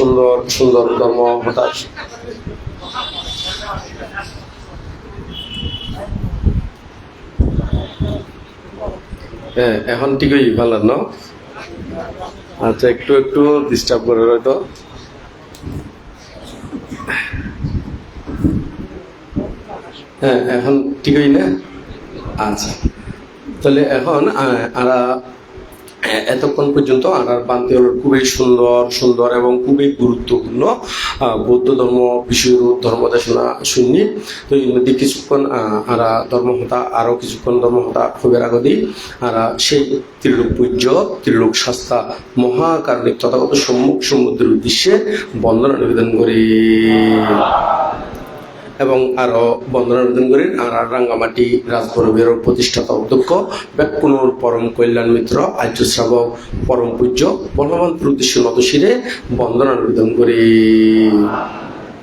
সুন্দর সুন্দর ধর্ম হতাশ হ্যাঁ এখন ঠিকই ভালো ন আচ্ছা একটু একটু ডিস্টার্ব করে হয়তো হ্যাঁ এখন ঠিকই না? আচ্ছা। তাহলে এখন আরা এতক্ষণ পর্যন্ত আনার হল খুবই সুন্দর সুন্দর এবং খুবই গুরুত্বপূর্ণ বৌদ্ধ ধর্ম বিষয় ধর্ম দেশনা শুনি তো মধ্যে কিছুক্ষণ আরা ধর্মহতা আরও কিছুক্ষণ ধর্মহতা খুবের আগদি। আর সেই ত্রিলোক পূজ্য, ত্রিলোক শাস্তা মহাকারণিক তথাগত সম্মুখ সমুদ্রের উদ্দেশ্যে বন্দনা নিবেদন করি। এবং আরও বন্দনা করি, আর রাঙ্গামাটি রাজপরবের প্রতিষ্ঠাতা অধ্যক্ষ ব্যাকুনুর পরম কল্যাণ মিত্র আর্য শ্রাবক পরম পূজ্য, বলবান উদ্দেশ্য নতশিরে বন্দনা করি।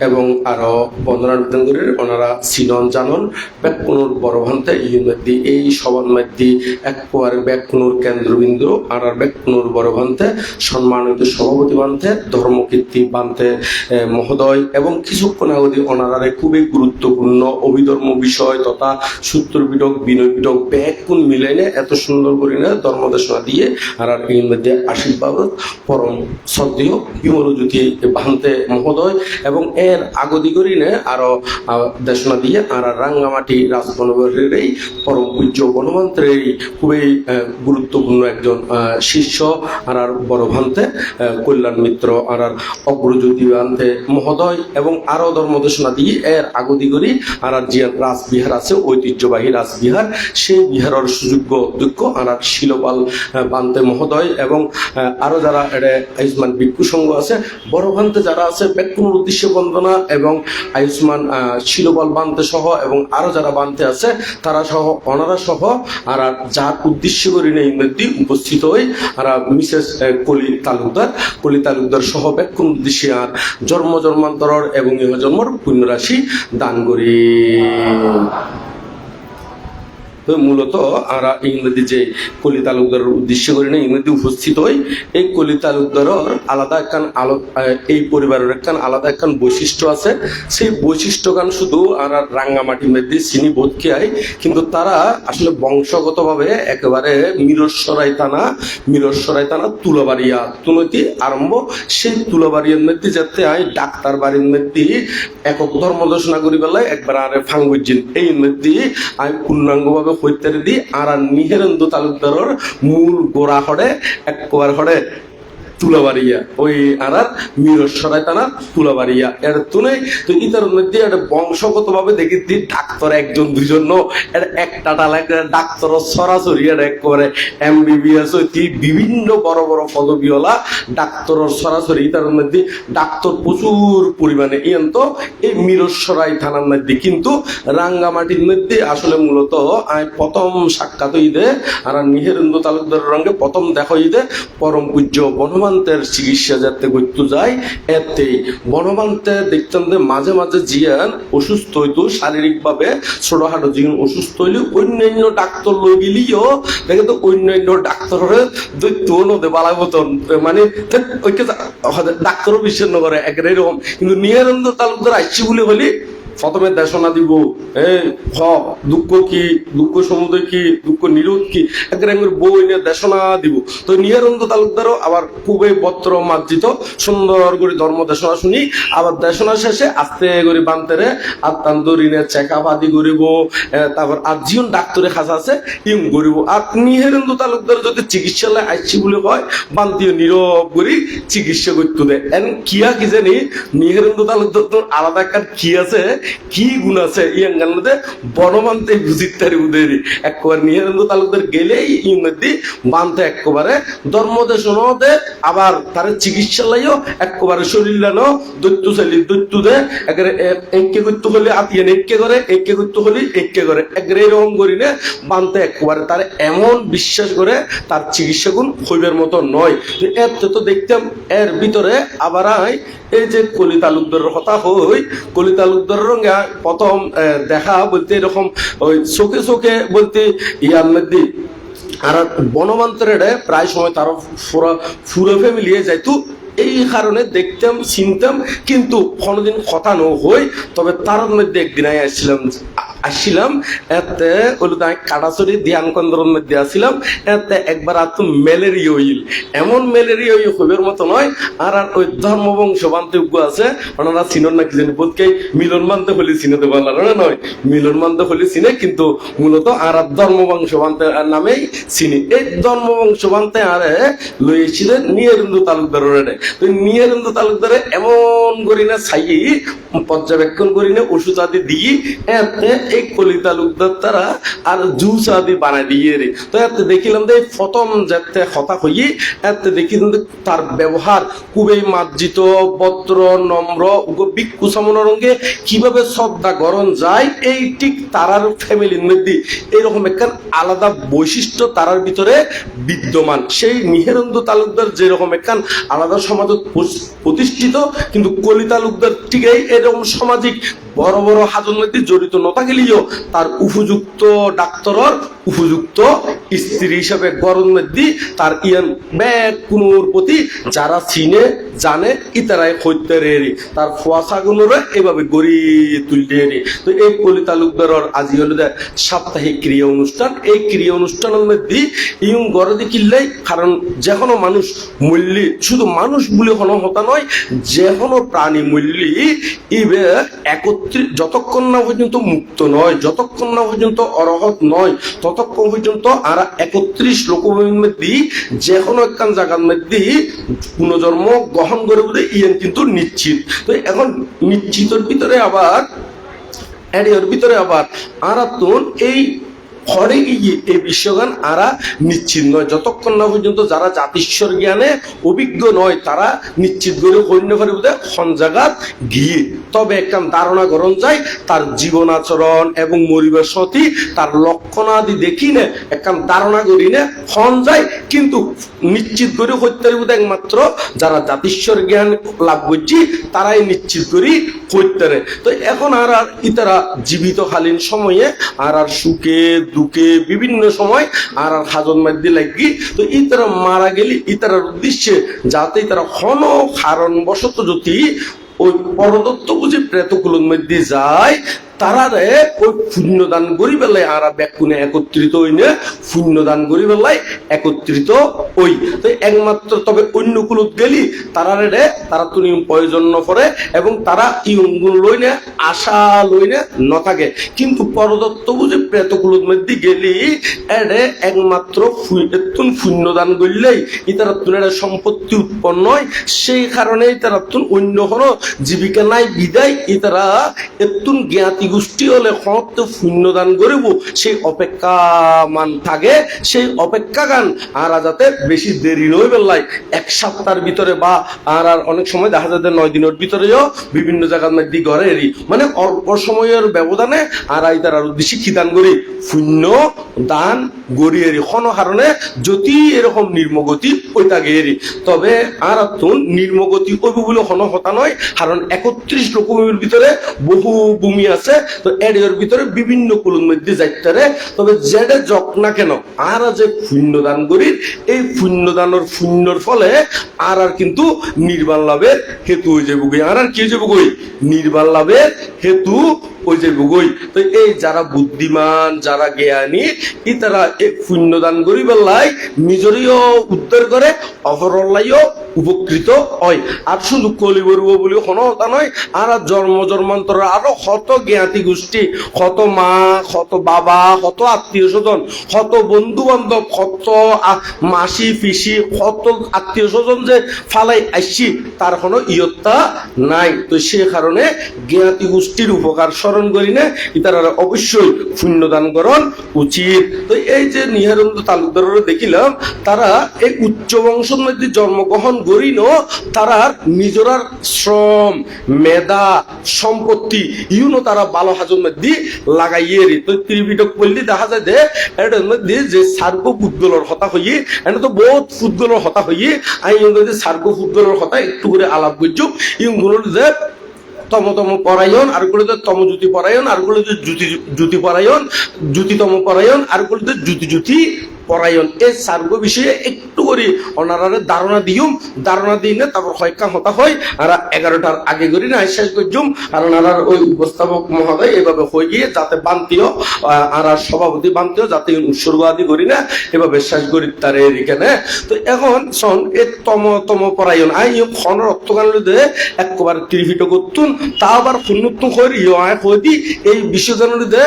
এবং আরও বন্দনা নিবেদন করে ওনারা সিনন জানন ব্যাকুনুর বড় ভান্তে ইউনিটি এই সবার মধ্যে এক পোয়ার ব্যাকুনুর কেন্দ্রবিন্দু, আর আর ব্যাকুনুর বড় ভান্তে সম্মানিত সভাপতি বান্তে ধর্মকীর্তি বান্তে মহোদয়, এবং কিছুক্ষণ আগদি ওনারারে খুবই গুরুত্বপূর্ণ অভিধর্ম বিষয় তথা সূত্র পিটক বিনয় পিটক ব্যাকুন মিলাইনে এত সুন্দর করে না ধর্মদেশনা দিয়ে আর আর এর মধ্যে আশীর্বাদ, পরম শ্রদ্ধেয় বিমরজ্যোতি ভান্তে মহোদয়, এবং এর আগদি করিনে আরও দেশনা দিয়ে আর রাঙ্গামাটি রাজবনগরের এই পরম পূজ্য বনমন্ত্রের খুবই গুরুত্বপূর্ণ একজন শিষ্য আর আর বড় ভান্তে কল্যাণ মিত্র আর আর অগ্রজ্যোতি ভান্তে মহোদয় এবং আরও ধর্মদেশনা দিয়ে এর আগদি করি আর আর যে রাজবিহার আছে, ঐতিহ্যবাহী রাজবিহার, সেই বিহারের সুযোগ্য অধ্যক্ষ আর আর শিলপাল বান্তে মহোদয় এবং আরও যারা এটা আয়ুষ্মান ভিক্ষু সংঘ আছে বড় ভান্তে যারা আছে, ব্যক্তির উদ্দেশ্যে বন্দনা এবং আয়ুষ্মান শিলবল বান্তে সহ এবং আরও যারা বান্তে আছে, তারা সহ অনারা সহ, আর যার উদ্দেশ্য করে নেই নদী উপস্থিত হই, আর মিসেস কলি তালুকদার কলি তালুকদার সহ ব্যক্তির উদ্দেশ্যে আর জন্ম জন্মান্তর এবং ইহজন্মর পুণ্যরাশি দান করি। তো মূলত আমরা ইংরেজি যে কলি তালুকদারের উদ্দেশ্য করি না, ইংরেজি উপস্থিত হই, এই কলি তালুকদারের আলাদা একখান আলো এই পরিবারের একখান আলাদা একখান বৈশিষ্ট্য আছে। সেই বৈশিষ্ট্য গান শুধু আর রাঙ্গামাটির মধ্যে চিনি বোধকে আয় কিন্তু তারা আসলে বংশগতভাবে একেবারে মিরসরাই থানা মিরসরাই থানা তুলাবাড়িয়া তুলতি আরম্ভ। সেই তুলাবাড়িয়ার মধ্যে যাতে আয় ডাক্তার বাড়ির মধ্যে একক ধর্ম দর্শনা করি বেলায় একবার আরে ফাঙ্গুজিন এই মধ্যে আমি পূর্ণাঙ্গভাবে হইতারে দি আর নিহেরেন্দু তালুকদারের মূল গোড়া হড়ে একবার হড়ে তুলাবাড়িয়া। ওই তুলাবাড়িয়া। তুলে তো ইতার মধ্যে একটা দেখি ডাক্তার একজন দুজন একটা টালা ডাক্তার সরাসরি একবারে এমবিবিএস বিভিন্ন বড় বড় পদবীওয়ালা ডাক্তার সরাসরি ইতার মধ্যে ডাক্তার প্রচুর পরিমাণে ইয়েন তো। এই মিরসরাই থানার মধ্যে কিন্তু রাঙ্গামাটির মধ্যে আসলে মূলত আমি প্রথম সাক্ষাৎ ঈদে আর নিহেরেন্দ্র তালুকদারের রঙে প্রথম দেখা ঈদে পরম পূজ্য বনমান্তের চিকিৎসা যাতে করতে যায়, এতে বনমান্তে দেখতাম যে মাঝে মাঝে জিয়ান অসুস্থ হইতো, শারীরিকভাবে ছোটখাটো জিয়ান অসুস্থ হইলে অন্যান্য ডাক্তার লই গেলিও, দেখে তো অন্যান্য ডাক্তারের দৈত্য নদে বালা মতন মানে ডাক্তারও বিশ্বাস নকরে একের এরকম। কিন্তু নিহারেন্দ্র তালুকদার আসছি বলে হলি প্রথমে দেশনা দিব, এ দুঃখ কি, দুঃখ সমুদয় কি, দুঃখ নিরোধ কি একবার একবার বই নিয়ে দেশনা দিব। তো নিহারন্দ তালুকদারও আবার খুবই বত্র মার্জিত, সুন্দর করে ধর্ম দেশনা শুনি, আবার দেশনা শেষে আস্তে করে বান্তেরে আত্মান্ত ঋণের চেক আপ আদি করিব তারপর আর জিওন ডাক্তারের খাস আছে ইম করিব। আর নিহারেন্দ্র তালুকদার যদি চিকিৎসালয় আসছি বলে হয় বান্তিও নীরব করে চিকিৎসা করতে দেয় এন কিয়া কি জানি নিহারেন্দ্র তালুকদার আলাদা একটা কি আছে কি গুণ আছে? ইয়াং গানতে বনমান্তে বুঝিতারি উদের একবার নিহারেন্দ্র তালুকদার গেলেই ইর মধ্যে বানতে একবারে ধর্মদেশ নদে আবার তার চিকিৎসালয়ও একবারে শরীর লানো, দৈত্য চালি দৈত্য দে, একবারে একে করতে হলে আতিয়ান একে করে একে করতে হলে একে করে। একবারে এরকম করি না বানতে একবারে তার এমন বিশ্বাস করে তার চিকিৎসা গুণ হইবার মতো নয়। তো এর তো দেখতাম, এর ভিতরে আবার এই যে কলি তালুকদারের কথা হই, কলি তালুকদারের রঙে প্রথম দেখা বলতে এরকম ওই চোখে চোখে বলতে ইয়ার মধ্যে। আর বনমন্ত্রের প্রায় সময় তার ফুরা, ফুরো ফ্যামিলি যাইতো। এই কারণে দেখতাম, চিনতাম, কিন্তু কোনোদিন কথা ন হই তবে তার মধ্যে একদিন আসছিলাম আসছিলাম এতে ওগুলো আমি কাটাছড়ি ধ্যান কেন্দ্রের মধ্যে আসছিলাম এতে একবার আর তো ম্যালেরিয়া হইল। এমন ম্যালেরিয়া হইল হইবের মতো নয়, আর আর ওই ধর্মবংশ বান্তব্য আছে, ওনারা চিনন না কি জানি বোধকে মিলন মানতে হলে চিনতে পারলাম না নয়। মিলন মানতে হলে চিনে, কিন্তু মূলত আর আর ধর্মবংশ বান্তে নামেই চিনি। এই ধর্মবংশ বান্তে আরে লইছিলেন নিয়েরন্দু তালুকদারের। তো নিয়েরন্দু তালুকদারে এমন করি না ছাই, পর্যবেক্ষণ করি না ওষুধ আদি দিয়ে এতে এই কলি তালুকদার তারা আর জুস আদি বানাই দিয়ে রে। তো এতে দেখিলাম যে প্রথম যাতে হতা হই এতে দেখিলাম তার ব্যবহার খুবই মার্জিত, ভদ্র, নম্র বিক্ষু সমনরঙ্গে কীভাবে শ্রদ্ধা গরণ যায়, এই ঠিক তারার ফ্যামিলির মধ্যে এরকম একটা আলাদা বৈশিষ্ট্য তারার ভিতরে বিদ্যমান। সেই নিহেরন্দু তালুকদার যেরকম একখান আলাদা সমাজ প্রতিষ্ঠিত, কিন্তু কলি তালুকদার ঠিক এই এরকম সামাজিক বড় বড় মধ্যে জড়িত নতা গেলেও তার উপযুক্ত ডাক্তরর উপযুক্ত স্ত্রী হিসাবে গরম মধ্যে তার ইয়ান ব্যাগ কুনুর প্রতি যারা চিনে, জানে, ইতারাই হইতে রেরি তার ফুয়াশাগুলোরে এভাবে গড়ি তুলতে রে তো এই কলি তালুকদারর আজি হলো সাপ্তাহিক ক্রিয়া অনুষ্ঠান। এই ক্রিয়া অনুষ্ঠানের মধ্যে ইউং গড়ে দেখিলেই কারণ যে কোনো মানুষ মূল্যি, শুধু মানুষ বলে কোনো হতা নয় যে কোনো প্রাণী মূল্যি ইবে একত্রিত যতক্ষণ না পর্যন্ত মুক্ত নয়, যতক্ষণ না পর্যন্ত অরহত নয়, ততক্ষণ পর্যন্ত আর একত্রিশ লোক মধ্যে যে কোনো একখান জায়গার মধ্যে পুনর্জন্ম গ্রহণ করে বলে ইয়েন কিন্তু নিশ্চিত। তো এখন নিশ্চিতর ভিতরে আবার এর ভিতরে আবার আরাতুন এই ঘরে গিয়ে এই বিশ্বগান আরা নিশ্চিত নয় যতক্ষণ না পর্যন্ত যারা জাতিশ্বর জ্ঞানে অভিজ্ঞ নয়, তারা নিশ্চিত করে হইন্য করে বোধ জায়গাত গিয়ে। তবে একখান ধারণা গ্রহণ যায় তার জীবন আচরণ এবং মরিবার সতী, তার লক্ষণাদি দেখি নে একখান ধারণা করি নে হন যায়। কিন্তু নিশ্চিত করে হইতে বোধ একমাত্র যারা জাতিশ্বর জ্ঞান লাভ করছি, তারাই নিশ্চিত করি হইতে তো এখন আর আর ইতারা জীবিতকালীন সময়ে আর আর সুখে দুঃখে বিভিন্ন সময় আর আর হাজন মাধ্যে লাগি। তো ইতারা মারা গেলে ইতারার উদ্দেশ্যে যাতে তারা ক্ষণ কারণ বশত যদি ওই পরদত্ত বুঝে প্রেতকুলোর মধ্যে যায় তারারে ওই পুণ্যদান করি বেলায় আরা ব্যাকুনে একত্রিত হইনে পুণ্যদান করি বেলায় একত্রিত ওই তো একমাত্র তবে অন্য কুলত গেলি তারারে রে তারা তো নিয়ম প্রয়োজন নপরে এবং তারা ইয়ঙ্গুন লইনে, আশা লইনে নথাকে কিন্তু পরদত্ত বুঝে প্রেতকুলত মধ্যে গেলি এডে একমাত্র এতুন পুণ্যদান করলেই ইতারা তুন এটা সম্পত্তি উৎপন্ন হয়। সেই কারণে ইতারা তুন অন্য কোনো জীবিকা নাই, বিদায় ইতারা এতুন জ্ঞাতি গোষ্ঠী হলে সমাপ্ত পুণ্যদান করিব। সেই অপেক্ষা মান থাকে, সেই অপেক্ষা গান আর যাতে বেশি দেরি নই বেলায় এক সপ্তাহের ভিতরে বা আর আর অনেক সময় দেখা যায় যে নয় দিনের ভিতরেও বিভিন্ন জায়গার মধ্যে ঘরে এরি মানে অল্প সময়ের ব্যবধানে আর আই তার উদ্দেশ্যে কি দান করি শূন্য দান গড়ি এরি। কোনো কারণে যদি এরকম নির্মগতি ওইটা গেরি তবে আর তুন নির্মগতি কইব বলে কোনো হতা নয়। কারণ একত্রিশ লোকভূমির ভিতরে বহু ভূমি আছে। তো এর ভিতরে বিভিন্ন কুলুর মধ্যে যাইতারে তবে জেডে যক না কেন, আর যে পুণ্যদান করি এই পুণ্যদানের পুণ্যর ফলে আর আর কিন্তু নির্বাণ লাভের হেতু হয়ে যাব গই। আর আর কি হয়ে যাব গই? নির্বাণ লাভের হেতু ওই যে বুগই তো এই যারা বুদ্ধিমান, যারা জ্ঞানী ই তারা পুণ্যদান করি বেলায় নিজেরও উদ্ধার করে, অপরলাইও উপকৃত হয়। আর শুধু কলি বরুব বলি কথা নয়, আর জন্ম জন্মান্তর আরও কত জ্ঞাতি গোষ্ঠী কত মা কত বাবা কত আত্মীয় স্বজন কত বন্ধু বান্ধব কত মাসি, পিসি কত আত্মীয় স্বজন যে ফালাই আসছি তার কোনো ইয়ত্তা নাই। তো সে কারণে জ্ঞাতি গোষ্ঠীর উপকার স্মরণ করি না তারা অবশ্যই পুণ্যদান করণ উচিত। তো এই যে নিহারন্দ তালুকদারের দেখিলাম, তারা এই উচ্চ বংশের মধ্যে জন্মগ্রহণ করিন তারা নিজরার শ্রম, মেধা, সম্পত্তি, ইউনো তারা ভালো হাজর মধ্যে লাগাইয়ে রে। তো ত্রিপিটক পল্লী দেখা যায় যে, এটার মধ্যে যে সার্গ ফুটবলের হতা হইয়ে এটা তো বহুত ফুটবলের হতা হইয়ে আমি যে সার্গ ফুটবলের হতা একটু করে আলাপ করছ ইউগুলোর যে তম তম পরায়ণ, আর গুলোতে তম জ্যোতি পরায়ণ, আর গুলোতে জ্যোতি জ্যোতি পরায়ণ, জ্যোতিতম পরায়ণ, আর গুলোতে জ্যোতি জ্যোতি পরায়ণ। এই সার্গ বিষয়ে একটু করে ওনারা ধারণা দিউম ধারণা দিই না, তারপর হয়কা হতা হয়। আর এগারোটার আগে করি না শেষ করছুম আর ওনারা ওই উপস্থাপক মহোদয় এভাবে হয়ে গিয়ে যাতে বান্তিও আর সভাপতি বান্তিও যাতে উৎসর্গ আদি করি না, এভাবে শেষ করি তার এখানে তো এখন শোন, এ তম তম পরায়ণ। আই খন রক্তগান দে একবার ত্রিফিট করতুন, তা আবার হয়ে ইয় আয় হয়ে দি। এই বিশ্বজনের দে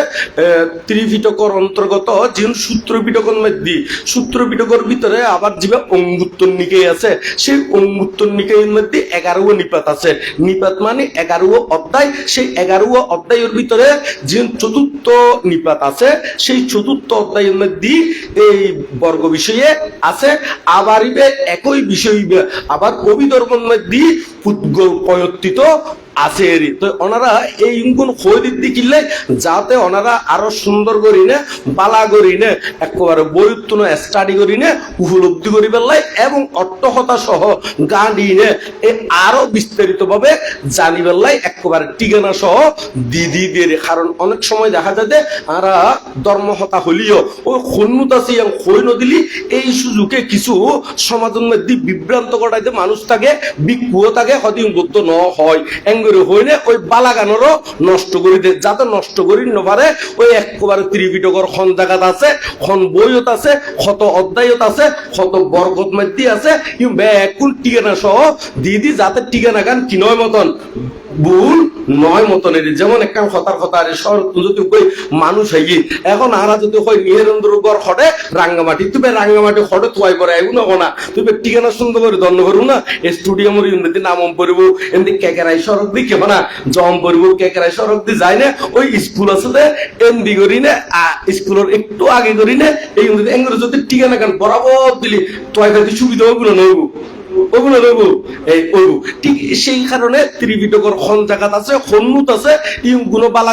ত্রিফিটকর অন্তর্গত যেন সূত্র পিটকর মধ্যে সূত্র পিটকর ভিতরে আবার যে অঙ্গুত্তর নিকে আছে, সেই অঙ্গুত্তর নিকের মধ্যে এগারো নিপাত আছে। নিপাত মানে এগারো অধ্যায়, সেই এগারো অধ্যায়ের ভিতরে যে চতুর্থ নিপাত আছে, সেই চতুর্থ অধ্যায়ের মধ্যে এই বর্গ বিষয়ে আছে। আবার একই বিষয় আবার অভিধর্মের মধ্যে পয়ত্তিত আছে তো ওনারা এই খই দিতে কিনলে যাতে ওনারা আরও সুন্দর করি না করি না একেবারে স্টাডি করি না উপলব্ধি করি পেলাই এবং অট্টহতা সহ এ আরও জানি পেলাই একেবারে টিকানা সহ দিদি দিয়ে কারণ অনেক সময় দেখা যায় যে আরা ধর্মহতা হলিও ওই খন্নুত আছে খই নদিলি এই সুযোগে কিছু সমাজের মধ্যে বিভ্রান্ত করাইতে মানুষ থাকে বিক্ষুহ থাকে হদিন বুদ্ধ ন হয়। এঙ্গরে হইলে ওই বালাগানোর নষ্ট করি দে যাতে নষ্ট করি নপারে ওই একবারে ত্রিপিটকর খন জায়গাত আছে, খন বইয়ত আছে, ক্ষত অধ্যায়ত আছে, ক্ষত বরগত মধ্যে আছে ব্যাকুল টিকানা সহ দিদি যাতে টিকানা গান কিনয় মতন। ভুল নয় মতনের, যেমন একটা কথার কথা আরে শহর যদি কই মানুষ হই এখন আরা যদি কই নিহেন্দ্রগর হটে রাঙ্গামাটি তুমি রাঙ্গামাটি হটে তুয়াই পরে আইব না কোনা? তুমি ঠিকানা সুন্দর করে দণ্ড করু না? স্টুডিয়ামের এমনি নামম পড়িব এমনি কেকেরাই সড়ক দি কেমন না? জম পড়িব কেকেরাই সড়ক দি যায় না? ওই স্কুল আসলে এমডি করি না স্কুলের একটু আগে করি না, এই এঙ্গুলো যদি ঠিকানা গান বরাবর দিলি, তোয়াই খালি সুবিধা হইব না নইব? ওগুলো রইব এই ওইব ঠিক সেই কারণে জায়গাত আছে হন্নুত আছে বালা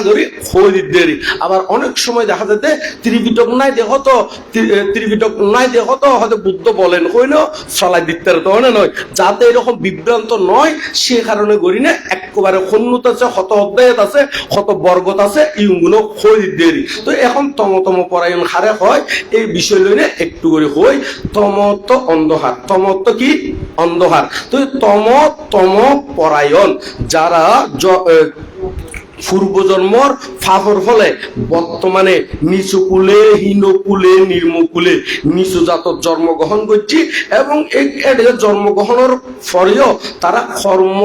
দেরি। আবার অনেক সময় দেখা যাতে ত্রিপিটক নাই দেখ তো ত্রিপিটক নাই দেখ তো হয়তো বুদ্ধ বলেন, কই না? চলাই দিতে তো নয়। যাতে এরকম বিভ্রান্ত নয়, সে কারণে করি না, একেবারে হন্নুত আছে শত অধ্যায়ত আছে শত বর্গত আছে গুণ হই দেরি। তো এখন তম তম পরায়ণ হারে হয়, এই বিষয় লইনে একটু করে হই তমত অন্ধহার। তমত কি? অন্ধকার। তো তম তম পরায়ণ যারা পূর্বজন্মর ফাফর ফলে বর্তমানে নিচু কুলে, হীন কুলে নির্মকুলে নিচু জাতত জন্মগ্রহণ করছি এবং জন্মগ্রহণের তারা কর্ম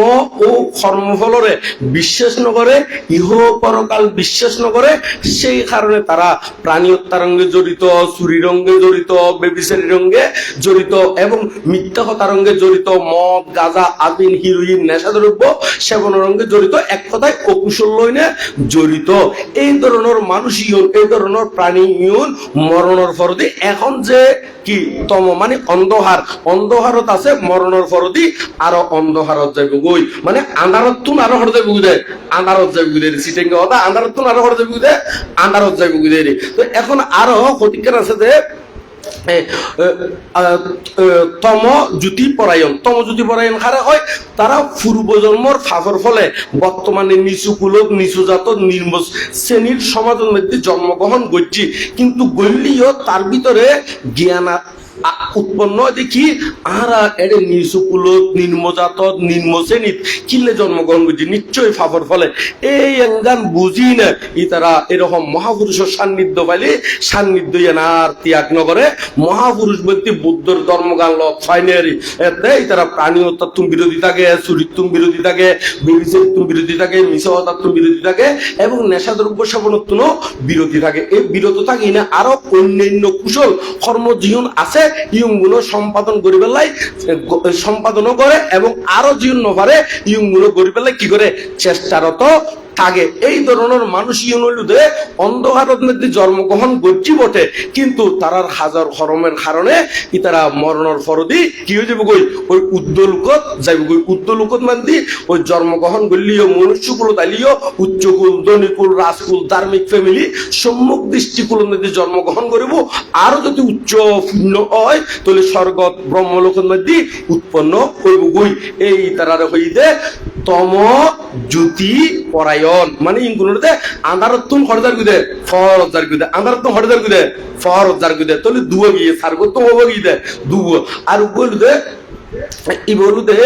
ও কর্মফলরে বিশ্বাস নকরে ইহ পরকাল বিশ্বাস নকরে সেই কারণে তারা প্রাণী হত্যার রঙ্গে জড়িত চুরি জড়িত বেবিচারি রঙ্গে জড়িত এবং মিথ্যা কথা রঙ্গে জড়িত, মদ, গাঁজা আবিন হিরোইন নেশাদ্রব্য সেবন রঙ্গে জড়িত, এক কথায় অকুশল লইনে জড়িত। এই ধরনের মানুষ ইউন এই ধরনের প্রাণী ইউন মরণের ফরদি। এখন যে কি তম মানে অন্ধহার, অন্ধহারত আছে, মরণের ফরদি, আরও অন্ধহারত যাবে গই। মানে আন্ধারত তুন আরও হর যাবে গুদে আন্ধারত যাবে গুদে সিটিং কথা, আন্ধারত তুন আরও হর গুদে আন্ধারত যাবে গুদে তো এখন আরও ক্ষতিকার আছে যে তম জ্যোতি পরায়ণ। তম জ্যোতি পরায়ণ হয় তারা পূর্বজন্মর ফাঁকর ফলে বর্তমানে নিচু কুলক, নিচু জাত নির্ম শ্রেণির সমাজের মধ্যে জন্মগ্রহণ করছি কিন্তু গল্লিও তার ভিতরে জ্ঞান উৎপন্ন দেখি আরা এডে নিচু কুলত নিম্নজাত নিম্ন শ্রেণীত কিল্লে জন্মগ্রহণ নিশ্চয়ই ফলে। এই এঙ্গান বুঝি না, ই তারা এরকম মহাপুরুষের সান্নিধ্য পাইলে সান্নিধ্য আর ত্যাগ নগরে মহাপুরুষ বলতে বুদ্ধর ধর্মগান লত ফাইনারি। তারা প্রাণী হত্যাত্ম বিরোধী থাকে চরিত্রম বিরোধী থাকে বিবিচরিত্ম বিরোধী থাকে মিশহতাত্ম বিরোধী থাকে, এবং নেশাদ্রব্য সেবনত্ব বিরোধী থাকে। এই বিরত থাকি না আরও অন্যান্য কুশল কর্মজীবন আছে ইয়ংগুলো সম্পাদন গরিবের পেলাই সম্পাদনও করে এবং আরও জীর্ণ পারে গরিবের পেলাই কি করে? চেষ্টারত থাকে। এই ধরনের মানুষ ইউনুলুদে অন্ধকারের মধ্যে জন্মগ্রহণ করছি বটে। কিন্তু তারার হাজার হরমের কারণে তারা মরণের ফরদি? কি হয়ে যাবে কই? ওই উদ্দলুকত, যাইব কই? উদ্দলুকত মানে ওই জন্মগ্রহণ করলিও মনুষ্যকুল তাইলিও উচ্চকুল, ধনীকুল, রাজকুল, ধার্মিক ফ্যামিলি সম্মুখ দৃষ্টিকুলের মধ্যে জন্মগ্রহণ করিব। আরও যদি উচ্চ পূর্ণ হয়, তাহলে স্বর্গত ব্রহ্মলোকের মধ্যে উৎপন্ন করব গই এই তারারে হইতে তম জ্যোতি পরায়ণ মানে ইনগুলোতে আন্ধারতুন হরদার গুদে, ফর হরদার গুদে। আন্ধারতুন হরদার গুদে, ফর হরদার গুদে। তলে দুয়ো গিয়ে সারগো তো হব গিয়ে দুয়ো। আর বলুদে ই বলুদে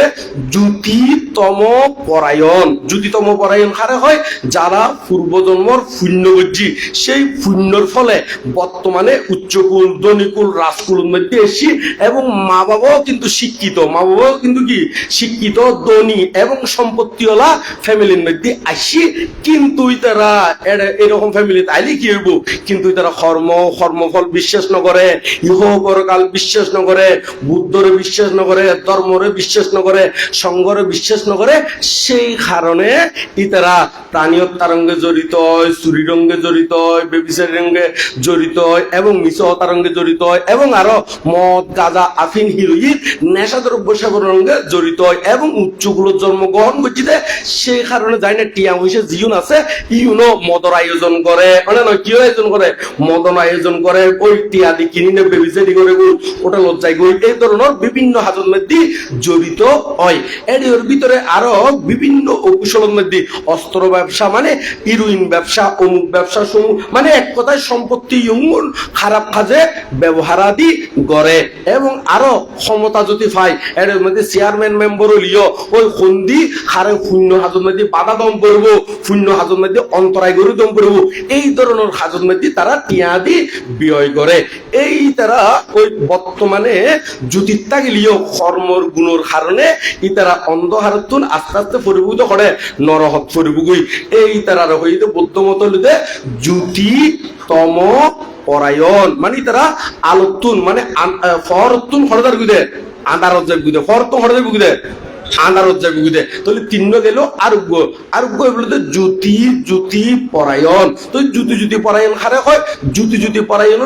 জ্যোতিতম পরায়ণ জ্যোতিতম পরায়ণ হারে হয়? যারা পূর্বজন্মর পুণ্যবজ্জি সেই পুণ্যর ফলে বর্তমানে উচ্চকুল, ধনিকুল, রাজকুলের মধ্যে এসি এবং মা বাবাও কিন্তু শিক্ষিত। মা বাবাও কিন্তু কি? শিক্ষিত, ধনী এবং সম্পত্তিওয়ালা ফ্যামিলির মধ্যে আসি। কিন্তু তারা এর- এরকম ফ্যামিলিতে আইলে কি হইব? কিন্তু তারা কর্ম, কর্মফল বিশ্বাস নকরে ইহ পরকাল বিশ্বাস নকরে বুদ্ধরে বিশ্বাস নকরে ধর্মরে বিশ্বাস নকরে সংঘরে বিশ্বাস নকরে সেই কারণে ইতারা প্রাণী হত্যারঙ্গে জড়িত হয়, চুরি রঙ্গে জড়িত হয়, বেবিচারি রঙ্গে জড়িত হয়, এবং মিছ হত্যারঙ্গে জড়িত হয়, এবং আরও মদ, গাঁজা আফিন হিরোইন নেশা দ্রব্য সেবন রঙ্গে জড়িত হয়, এবং উচ্চগুলোর জন্মগ্রহণ করছিতে সেই কারণে যাই না, টিয়া হইসে জিউন আছে ইউনো মদর আয়োজন করে। মানে নয় কি আয়োজন করে? মদন আয়োজন করে ওই টিয়া দি কিনি নে, বেবিচারি করে ওটা লজ্জাই গই এই ধরনের বিভিন্ন হাজত মধ্যে জড়িত হয়। এর ভিতরে আরও বিভিন্ন অকুশলের অস্ত্র ব্যবসা মানে হিরোইন ব্যবসা, অমুক ব্যবসা সমূহ মানে এক কথায় সম্পত্তি ইঙ্গুল খারাপ কাজে ব্যবহারাদি করে এবং আরও ক্ষমতা যদি পায়, এর মধ্যে চেয়ারম্যান মেম্বার লিও, ওই সন্ধি হারে শূন্য হাজত মধ্যে বাধা দম করব, শূন্য হাজত মধ্যে অন্তরায় করে দম করব, এই ধরনের হাজত মধ্যে তারা টিয়াদি ব্যয় করে। এই তারা ওই বর্তমানে জ্যোতিত্বা গেলিও কর্মর গুণর কারণে ই তারা অন্ধহারতুন আস্তে আস্তে পরিভূত করে। নরহত পরিভুগুই এই তারা হইতে বৌদ্ধ মত লিতে জ্যোতি তম পরায়ণ। মানে তারা আলোতুন মানে ফরতুন হরদার গুদে আন্ধারত যাবি গুদে ফরতুন হরদার গুদে আন্ধারত যাবি তাহলে গেল আরোগ্য। আরোগ্য জ্যোতি জ্যোতি, পরায়ণ। তো জ্যোতি জ্যোতি, পরায়ণ হারে হয়? জ্যোতি জ্যোতি, পরায়ণ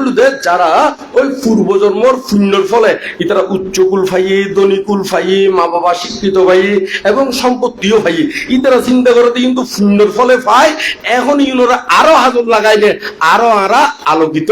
যারা ওই পূর্বজন্মর ফলে উচ্চকুল ফাইয়ে ফাইয়ে মা বাবা শিক্ষিত এবং সম্পত্তিও ভাই ইতারা চিন্তা করতে কিন্তু পুণ্যর ফলে পায় এখন ইউনোরা আরও হাজত লাগাইলে, আরও আরা আলোকিত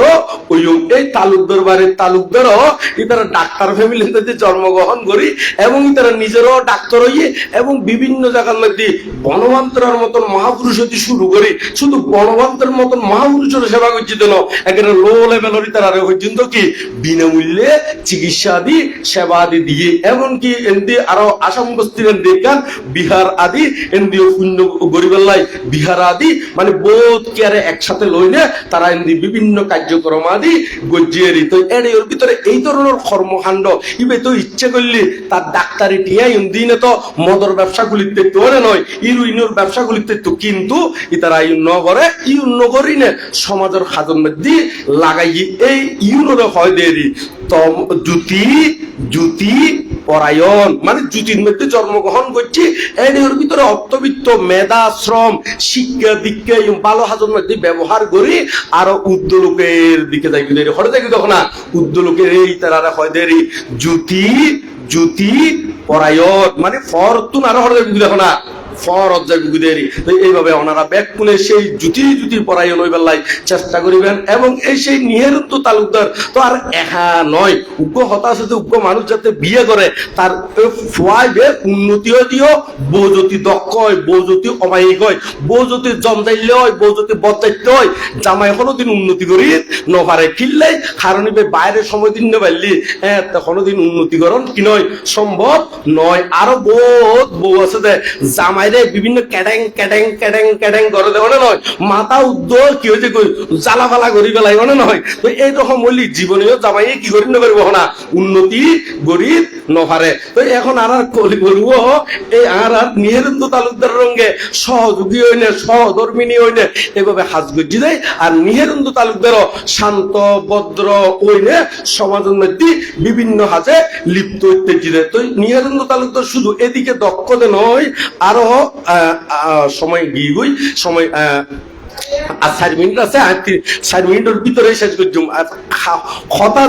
ওই এই তালুকদার বাড়ির তালুকদারও ইতারা ডাক্তার ফ্যামিলিতে জন্মগ্রহণ করি এবং ইতারা নিজেরও ডাক্তার হইয়ে এবং বিভিন্ন জায়গার মধ্যে বনবান্তরের মতন মহাপুরুষ হতে শুরু করি শুধু বনবান্তের মতন মহাপুরুষের সেবা করছি দেন একেবারে লো লেভেলের তারা পর্যন্ত কি বিনামূল্যে চিকিৎসা আদি, সেবা আদি দিয়ে, এমনকি এমনি আরও আসাম বস্তির দেখান বিহার আদি এমনি শূন্য গরিবেল্লাই বিহার আদি মানে বোধ কেয়ারে একসাথে লইলে তারা এমনি বিভিন্ন কার্যক্রম আদি গজিয়ে তো এর ভিতরে এই ধরনের কর্মকাণ্ড, ইবে তো ইচ্ছে করলে তার ডাক্তারি টিয়া দিনে তো মদর ব্যবসা গুলিতে তো নয় ইরুইনোর ব্যবসা গুলিতে তো। কিন্তু ইতারা ইউন নগরে ইউন নগরই নে সমাজের খাজন মধ্যে লাগাই এই ইউনোরে হয় দেরি। তম জ্যোতি জ্যোতি, পরায়ণ মানে জ্যোতির মধ্যে জন্মগ্রহণ করছি এর ভিতরে অর্থবিত্ত, মেধা, শ্রম, শিক্ষা, দীক্ষা ভালো হাজর মধ্যে ব্যবহার করি, আরও উদ্যোলোকের দিকে যাই দেরি। হরে যাই তখন না উদ্যোলোকের এই তারা হয় দেরি। জ্যোতি জ্যোতি পরায়ণ মানে ফরতুন আরও হরদের দেখো না। ফরত গুদেরি তো এইভাবে ওনারা পুনে সেই জুতি জুতি ওই বেলায় চেষ্টা করিবেন এবং এই সেই নিহেরন্ত তালুকদার তো আর একা নয়, উগ্র হতাশ হতে উগ্র মানুষ যাতে বিয়ে করে, তার ফুয়াইবে উন্নতি হয় দিও যদি দক্ষ হয় যদি অমায়িক হয়, বউ যদি হয়, বউ যদি হয়, জামাই কোনো দিন উন্নতি করি নপারে কিনলে কারণ ইবে বাইরে সময় দিন নেবাইলি হ্যাঁ কোনো দিন উন্নতিকরণ কি নয়, সম্ভব নয়। আরও বহুত বউ আছে যে জামাইরে বিভিন্ন ক্যাডেং ক্যাডেং ক্যাডেং ক্যাডেং করে দেওয়া নয়। মাথা উদ্যোগ কি হয়েছে জ্বালা পেলাই মানে নয়। তো জামাইয়ে কি করি নপারিব না? উন্নতি, গরিব নপারে তো এখন আর আর কলি বলব এই আর আর নিহেরেন্দ্র তালুকদার রঙ্গে সহযোগী হইনে সহধর্মিনী হইনে এভাবে হাজগজি দেয়। আর তালুকদারও শান্ত, ভদ্র হইনে সমাজের মধ্যে বিভিন্ন হাজে লিপ্ত হইতে জিরে তো নিহেরেন্দ্র তালুকদার শুধু এদিকে দক্ষতে নয়, আরও সময় গিয়ে গই সময় আর চার মিনিট আছে চার মিনিটের ভিতরে শেষ খতা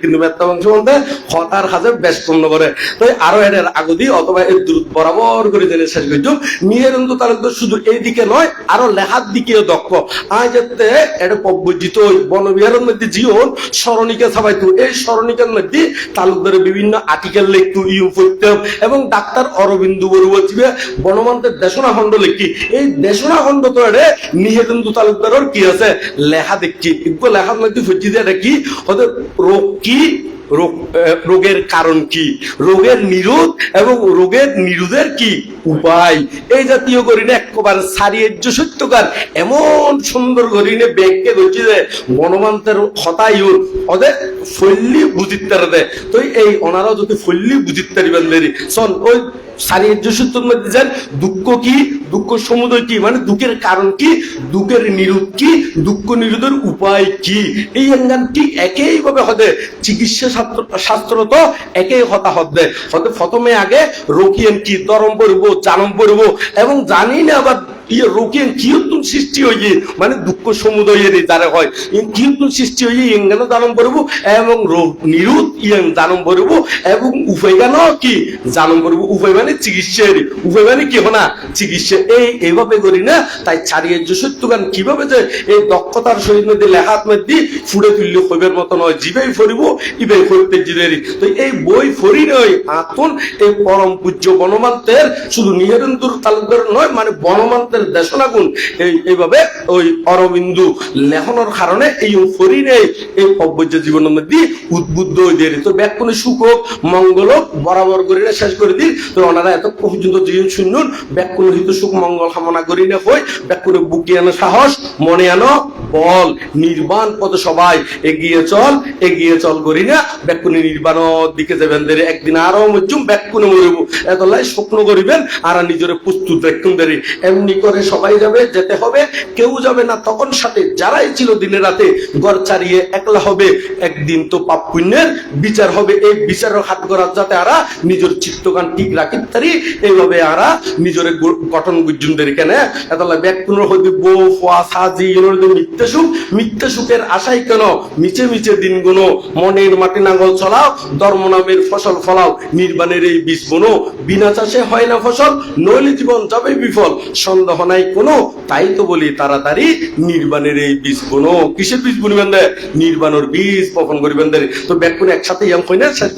কিন্তু মাংস মধ্যে খতার খাজে করে। আরও এর অথবা এর দূর বরাবর করে জেনে শেষ শুধু এই দিকে নয়, আরও লেখার দিকেও দক্ষ। এটা বনবিহারের মধ্যে এই মধ্যে তালুকদারের বিভিন্ন আর্টিকেল লিখতো, ইউ পড়তাম এবং ডাক্তার অরবিন্দ বড়ুয়া বনমন্ত্রের দেশনা খণ্ড লিখি। এই দেশনা খণ্ড তো এটা নিহেদন্ত তালুকদারের কি আছে? লেখা দেখছি। এগুলো লেখার মধ্যে ফুটি দিয়ে দেখি ওদের রোগ কি? রোগের কারণ কি? রোগের নিরোধ এবং রোগের নিরোধের কি উপায়? এই জাতীয় গরিনে একেবারে সারিয়েজ্য সত্যকার, এমন সুন্দর গরিনে ব্যাংকে ধরছি যে গণমান্তের হতায়ুর। ওদের ফল্লি বুঝিতে দেয় তো এই ওনারাও যদি ফল্লি বুঝিতে পারিবেন শোন, ওই সারিয়েজ্য সত্যর মধ্যে যান দুঃখ কি? দুঃখ সমুদয় কি? মানে দুঃখের কারণ কি? দুঃখের নিরোধ কি? দুঃখ নিরোধের উপায় কি? এই অঙ্গান ঠিক একইভাবে হতে? চিকিৎসা শাস্ত্র শাস্ত্র তো একই হতা হতে। হতে প্রথমে আগে রোকিয়েন কি? তরম পড়ব চারম পড়ব এবং জানি না আবার ইয়ে সৃষ্টি হয়ে মানে দুঃখ সমুদয়ের যারা হয় সৃষ্টি জানম পড়ব এবং রোগ নিরোধ পড়ব এবং উপায় কি জানম উপায় মানে চিকিৎসার উপায় মানে কি চিকিৎসা। এই এইভাবে করি না, তাই ছাড়িয়ে যে সত্যগান কীভাবে যে এই দক্ষতার সহিত মধ্যে লেখাত মধ্যে ফুড়ে তুললে হইবের মতো নয় জিবেই ফরিব ইবে ফরিতে তো এই বই ফরি নয় আতন, এই পরম পূজ্য বনমান্তের, শুধু নিহেরেন্দুর তালুকদার নয় মানে বনমান্তের দেশনা গুণ এই, এইভাবে ওই অরবিন্দু লেখনের কারণে এই নেই এই অবৈধ জীবনের মধ্যে উদ্বুদ্ধ হয়ে দিয়ে তো ব্যাকুণে সুখ হোক, মঙ্গল হোক, বরাবর করি শেষ করে দিই তো ওনারা এত পর্যন্ত জীবন শুনুন ব্যাকুণ হিত সুখ, মঙ্গল কামনা করি না হই ব্যাকুণে বুকে আনো সাহস, মনে আনো, বল, নির্বাণ পথ সবাই, এগিয়ে চল এগিয়ে চল করি না ব্যাকুণে নির্বাণ দিকে যাবেন দেরি, একদিন আরও মজুম ব্যাকুণে মরিব। এতলাই স্বপ্ন করিবেন, আর নিজের প্রস্তুত রাখুন দেরি। এমনি করে সবাই যাবে, যেতে হবে, কেউ যাবে না। তখন সাথে যারাই ছিল দিনে রাতে ঘর ছাড়িয়ে একলা হবে, একদিন তো পাপ পুণ্যের বিচার হবে। এই বিচারের হাত করার যাতে আরা নিজের চিত্তগান ঠিক রাখি তারি এইভাবে আরা নিজের গঠন গুজুনদের কেন। এতলা ব্যাকুণ হইতে বউ, ফোয়া, সাজি যে মিথ্যা সুখ, মিথ্যা সুখের আশাই কেন? মিছে মিছে দিন গুনো, মনের মাটি নাঙ্গল চলাও ধর্ম নামের ফসল ফলাও, নির্বাণের এই বীজ বুনো। বিনা চাষে হয় না ফসল, নইলে জীবন যাবে বিফল। সন্দেহ নাই কোনো, তাই তো বলি তাড়াতাড়ি নির্বাণের এই বীজ কিসের বীজ বুনিবেন দে নির্বাণের বীজ করিবেন দে তো একসাথে ইয়াম কই না শেষ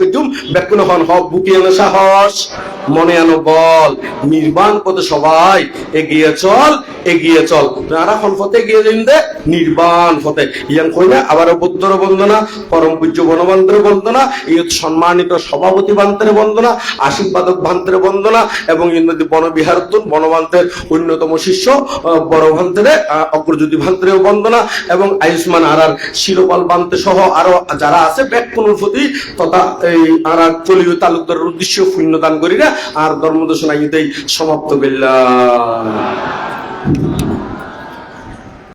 ব্যাকুণ হন বুকে আনো সাহস, মনে আনো বল। নির্বাণ পথে সবাই এগিয়ে চল এগিয়ে চল। হন এগিয়ে দে, নির্বাণ ইয়ান কই না আবার বুদ্ধর বন্দনা, পরম পূজ্য বনবান্তরে বন্দনা এই সম্মানিত সভাপতি বান্তরে বন্দনা, আশীর্বাদক ভান্তের বন্দনা, এবং ইন্দ্রদি বনবিহার বনবান্তের অন্যতম শিষ্য আহ, বড় ভান্তেরে অগ্রজ্যোতি ভান্তরেও বন্দনা এবং আয়ুষ্মান আরার শিরোপাল বান্তে সহ আরও যারা আছে ব্যাক প্রতি তথা এই আরার চলিও তালুকদারের উদ্দেশ্য পুণ্য দান করি না আর ধর্মদর্শন আইতেই সমাপ্ত করলাম।